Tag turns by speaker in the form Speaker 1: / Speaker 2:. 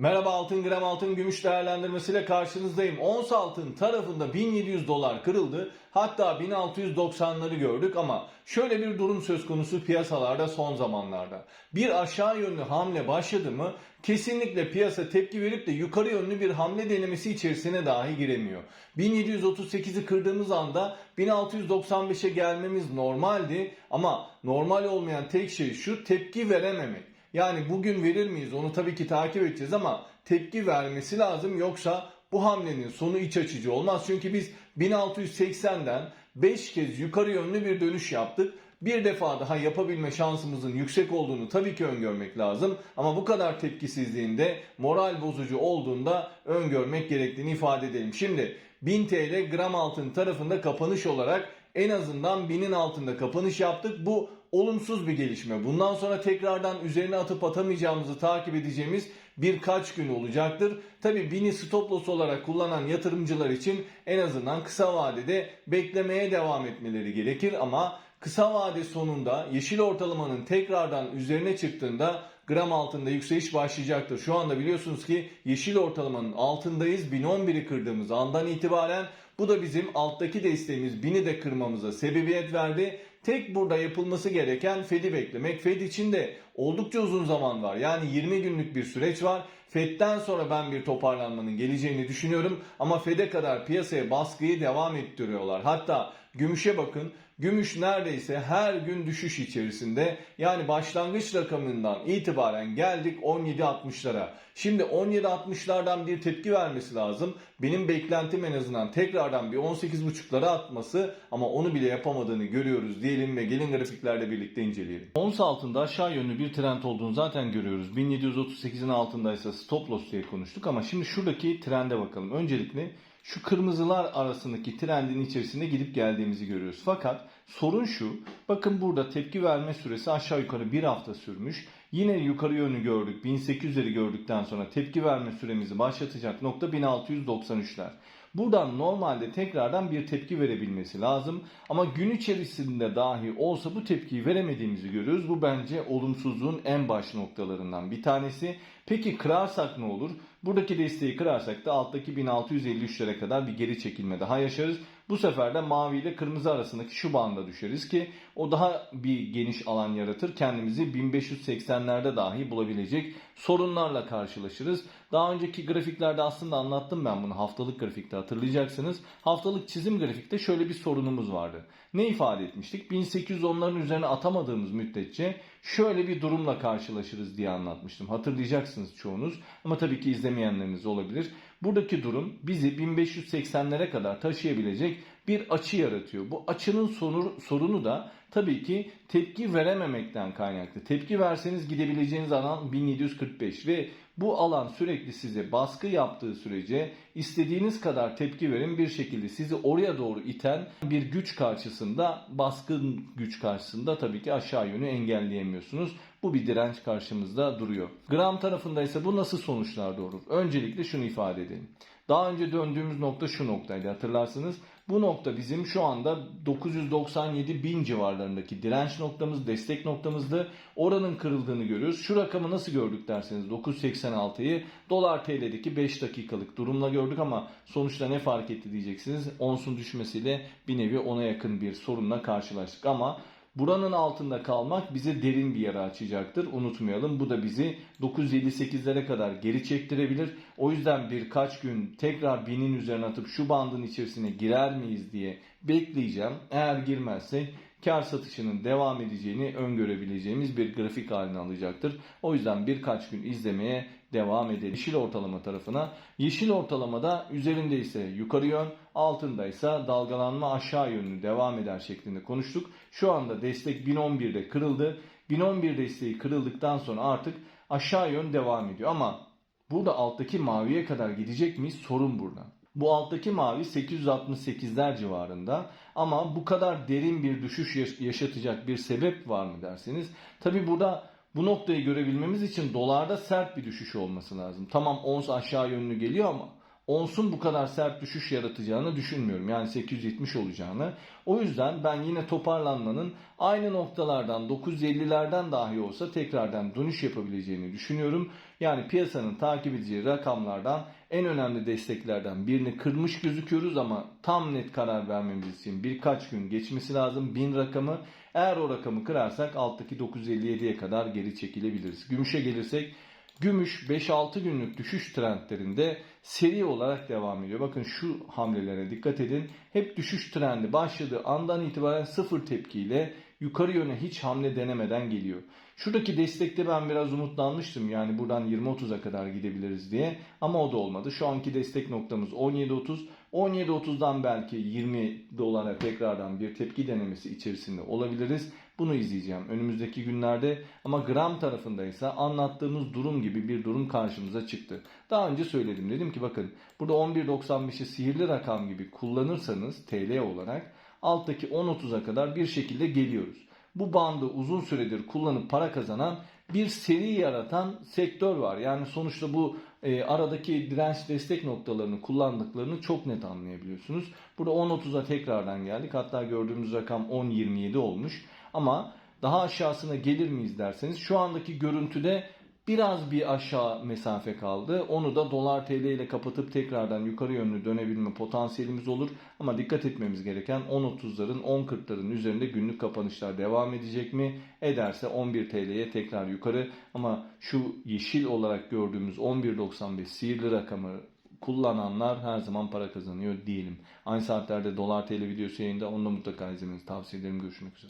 Speaker 1: Merhaba altın gram altın gümüş değerlendirmesiyle karşınızdayım. Ons altın tarafında 1700 dolar kırıldı. Hatta 1690'ları gördük ama şöyle bir durum söz konusu piyasalarda son zamanlarda. Bir aşağı yönlü hamle başladı mı kesinlikle piyasa tepki verip de yukarı yönlü bir hamle denemesi içerisine dahi giremiyor. 1738'i kırdığımız anda 1695'e gelmemiz normaldi ama normal olmayan tek şey şu tepki verememek. Yani bugün verir miyiz onu tabii ki takip edeceğiz ama tepki vermesi lazım yoksa bu hamlenin sonu iç açıcı olmaz. Çünkü biz 1680'den 5 kez yukarı yönlü bir dönüş yaptık. Bir defa daha yapabilme şansımızın yüksek olduğunu tabii ki öngörmek lazım. Ama bu kadar tepkisizliğinde moral bozucu olduğunda öngörmek gerektiğini ifade edelim. Şimdi 1000 TL gram altın tarafında kapanış olarak en azından 1000'in altında kapanış yaptık. Bu olumsuz bir gelişme. Bundan sonra tekrardan üzerine atıp atamayacağımızı takip edeceğimiz birkaç gün olacaktır. Tabi 1000'i stop loss olarak kullanan yatırımcılar için en azından kısa vadede beklemeye devam etmeleri gerekir ama kısa vade sonunda yeşil ortalamanın tekrardan üzerine çıktığında gram altında yükseliş başlayacaktır. Şu anda biliyorsunuz ki yeşil ortalamanın altındayız. 1011'i kırdığımız andan itibaren bu da bizim alttaki desteğimiz 1000'i de kırmamıza sebebiyet verdi. Tek burada yapılması gereken Fed'i beklemek. Fed için de oldukça uzun zaman var. Yani 20 günlük bir süreç var. Fed'den sonra ben bir toparlanmanın geleceğini düşünüyorum. Ama Fed'e kadar piyasaya baskıyı devam ettiriyorlar. Hatta gümüşe bakın. Gümüş neredeyse her gün düşüş içerisinde. Yani başlangıç rakamından itibaren geldik 17.60'lara. Şimdi 17.60'lardan bir tepki vermesi lazım. Benim beklentim en azından tekrardan bir 18.5'lara atması ama onu bile yapamadığını görüyoruz diyelim ve gelin grafiklerle birlikte inceleyelim. Ons altında aşağı yönlü bir trend olduğunu zaten görüyoruz. 1738'in altındaysa stop loss diye konuştuk ama şimdi şuradaki trende bakalım. Öncelikle şu kırmızılar arasındaki trendin içerisinde gidip geldiğimizi görüyoruz. Fakat sorun şu. Bakın burada tepki verme süresi aşağı yukarı bir hafta sürmüş. Yine yukarı yönü gördük. 1800'leri gördükten sonra tepki verme süremizi başlatacak nokta 1693'ler. Buradan normalde tekrardan bir tepki verebilmesi lazım. Ama gün içerisinde dahi olsa bu tepkiyi veremediğimizi görüyoruz. Bu bence olumsuzluğun en baş noktalarından bir tanesi. Peki kırarsak ne olur? Buradaki desteği kırarsak da alttaki 1653'lere kadar bir geri çekilme daha yaşarız. Bu sefer de mavi ile kırmızı arasındaki şu banda düşeriz ki o daha bir geniş alan yaratır. Kendimizi 1580'lerde dahi bulabilecek sorunlarla karşılaşırız. Daha önceki grafiklerde aslında anlattım ben bunu haftalık grafikte hatırlayacaksınız. Haftalık çizim grafikte şöyle bir sorunumuz vardı. Ne ifade etmiştik? 1810'ların üzerine atamadığımız müddetçe şöyle bir durumla karşılaşırız diye anlatmıştım. Hatırlayacaksınız çoğunuz ama tabii ki izlemeyenleriniz olabilir. Buradaki durum bizi 1580'lere kadar taşıyabilecek bir açı yaratıyor. Bu açının sorunu da tabii ki tepki verememekten kaynaklı. Tepki verseniz gidebileceğiniz alan 1745 ve bu alan sürekli size baskı yaptığı sürece istediğiniz kadar tepki verin bir şekilde sizi oraya doğru iten bir güç karşısında baskın güç karşısında tabii ki aşağı yönü engelleyemiyorsunuz. Bu bir direnç karşımızda duruyor. Gram tarafında ise bu nasıl sonuçlar doğurur? Öncelikle şunu ifade edelim. Daha önce döndüğümüz nokta şu noktaydı hatırlarsınız. Bu nokta bizim şu anda 997 bin civarlarındaki direnç noktamız, destek noktamızdı. Oranın kırıldığını görüyoruz. Şu rakamı nasıl gördük derseniz 986'yı dolar TL'deki 5 dakikalık durumla gördük ama sonuçta ne fark etti diyeceksiniz. Onsun düşmesiyle bir nevi ona yakın bir sorunla karşılaştık ama Buranın altında kalmak bize derin bir yara açacaktır. Unutmayalım bu da bizi 958'lere kadar geri çektirebilir. O yüzden birkaç gün tekrar binin üzerine atıp şu bandın içerisine girer miyiz diye bekleyeceğim. Eğer girmezsek kar satışının devam edeceğini öngörebileceğimiz bir grafik haline alacaktır. O yüzden birkaç gün izlemeye devam edelim. Yeşil ortalama tarafına. Yeşil ortalamada üzerinde ise yukarı yön, altında ise dalgalanma aşağı yönlü devam eder şeklinde konuştuk. Şu anda destek 1011'de kırıldı. 1011 desteği kırıldıktan sonra artık aşağı yön devam ediyor. Ama burada alttaki maviye kadar gidecek miyiz? Sorun burada. Bu alttaki mavi 868'ler civarında ama bu kadar derin bir düşüş yaşatacak bir sebep var mı derseniz tabi burada bu noktayı görebilmemiz için dolarda sert bir düşüş olması lazım. Tamam ons aşağı yönlü geliyor ama onsun bu kadar sert düşüş yaratacağını düşünmüyorum. Yani 870 olacağını. O yüzden ben yine toparlanmanın aynı noktalardan 950'lerden dahi olsa tekrardan dönüş yapabileceğini düşünüyorum. Yani piyasanın takip edeceği rakamlardan en önemli desteklerden birini kırmış gözüküyoruz ama tam net karar vermemiz için birkaç gün geçmesi lazım. 1000 rakamı eğer o rakamı kırarsak alttaki 957'ye kadar geri çekilebiliriz. Gümüşe gelirsek Gümüş 5-6 günlük düşüş trendlerinde seri olarak devam ediyor. Bakın şu hamlelere dikkat edin. Hep düşüş trendi başladığı andan itibaren sıfır tepkiyle yukarı yöne hiç hamle denemeden geliyor. Şuradaki destekte ben biraz umutlanmıştım. Yani buradan 20-30'a kadar gidebiliriz diye. Ama o da olmadı. Şu anki destek noktamız 17.30. 17.30'dan belki 20 dolara tekrardan bir tepki denemesi içerisinde olabiliriz. Bunu izleyeceğim önümüzdeki günlerde. Ama gram tarafındaysa anlattığımız durum gibi bir durum karşımıza çıktı. Daha önce söyledim. Dedim ki bakın burada 11.95'i sihirli rakam gibi kullanırsanız TL olarak alttaki 10.30'a kadar bir şekilde geliyoruz. Bu bandı uzun süredir kullanıp para kazanan bir seri yaratan sektör var. Yani sonuçta bu e, aradaki direnç destek noktalarını kullandıklarını çok net anlayabiliyorsunuz. Burada 10.30'a tekrardan geldik. Hatta gördüğümüz rakam 10.27 olmuş. Ama daha aşağısına gelir miyiz derseniz şu andaki görüntüde biraz bir aşağı mesafe kaldı. Onu da dolar TL ile kapatıp tekrardan yukarı yönlü dönebilme potansiyelimiz olur. Ama dikkat etmemiz gereken 10.30'ların 10.40'ların üzerinde günlük kapanışlar devam edecek mi? Ederse 11 TL'ye tekrar yukarı. Ama şu yeşil olarak gördüğümüz 11.95 sihirli rakamı kullananlar her zaman para kazanıyor diyelim. Aynı saatlerde dolar TL videosu yayında onu da mutlaka izlemenizi tavsiye ederim. Görüşmek üzere.